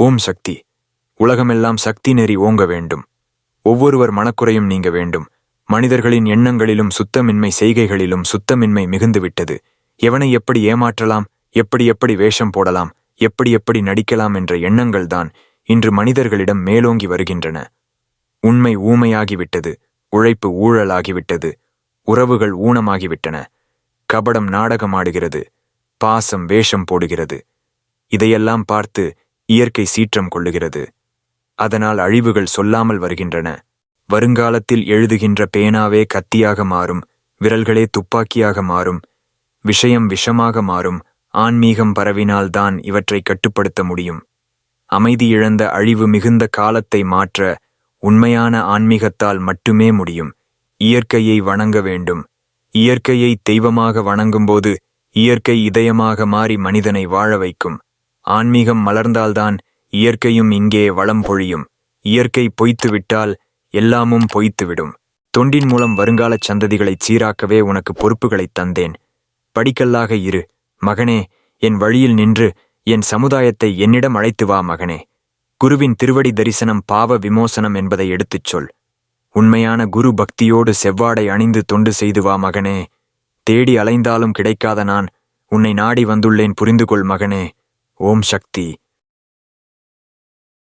ஓம் சக்தி. உலகமெல்லாம் சக்தி நெறி ஓங்க வேண்டும். ஒவ்வொருவர் மனக்குறையும் நீங்க வேண்டும். மனிதர்களின் எண்ணங்களிலும் சுத்தமின்மை செய்கைகளிலும் சுத்தமின்மை மிகுந்துவிட்டது எவனை எப்படி ஏமாற்றலாம்? எப்படி எப்படி வேஷம் போடலாம்? எப்படி எப்படி நடிக்கலாம் என்ற எண்ணங்கள்தான் இன்று மனிதர்களிடம் மேலோங்கி வருகின்றன. உண்மை ஊமையாகிவிட்டது. உழைப்பு ஊழலாகிவிட்டது. உறவுகள் ஊனமாகிவிட்டன. கபடம் நாடகமாடுகிறது. பாசம் வேஷம் போடுகிறது. இதையெல்லாம் பார்த்து இயற்கை சீற்றம் கொள்ளுகிறது. அதனால் அழிவுகள் சொல்லாமல் வருகின்றன. வருங்காலத்தில் எழுதுகின்ற பேனாவே கத்தியாக மாறும் விரல்களே துப்பாக்கியாக மாறும் விஷயம் விஷமாக மாறும் ஆன்மீகம் பரவினால்தான் இவற்றை கட்டுப்படுத்த முடியும். அமைதி இழந்த அழிவு மிகுந்த காலத்தை மாற்ற உண்மையான ஆன்மீகத்தால் மட்டுமே முடியும். இயற்கையை வணங்க வேண்டும். இயற்கையை தெய்வமாக வணங்கும்போது இயற்கை இதயமாக மாறி மனிதனை வாழ வைக்கும். ஆன்மீகம் மலர்ந்தால்தான் இயற்கையும் இங்கே வளம் பொழியும். இயற்கை பொய்த்துவிட்டால் எல்லாமும் பொய்த்துவிடும். தொண்டின் மூலம் வருங்கால சந்ததிகளைச் சீராக்கவே உனக்கு பொறுப்புகளைத் தந்தேன். படிக்கல்லாக இரு. மகனே என் வழியில் நின்று என் சமுதாயத்தை என்னிடம் அழைத்து வா மகனே. குருவின் திருவடி தரிசனம் பாவ விமோசனம் என்பதை எடுத்துச் சொல். உண்மையான குரு பக்தியோடு செவ்வாடை அணிந்து தொண்டு செய்து வா மகனே. தேடி அலைந்தாலும் கிடைக்காத நான் உன்னை நாடி வந்துள்ளேன் புரிந்து கொள் மகனே. ஓம் சக்தி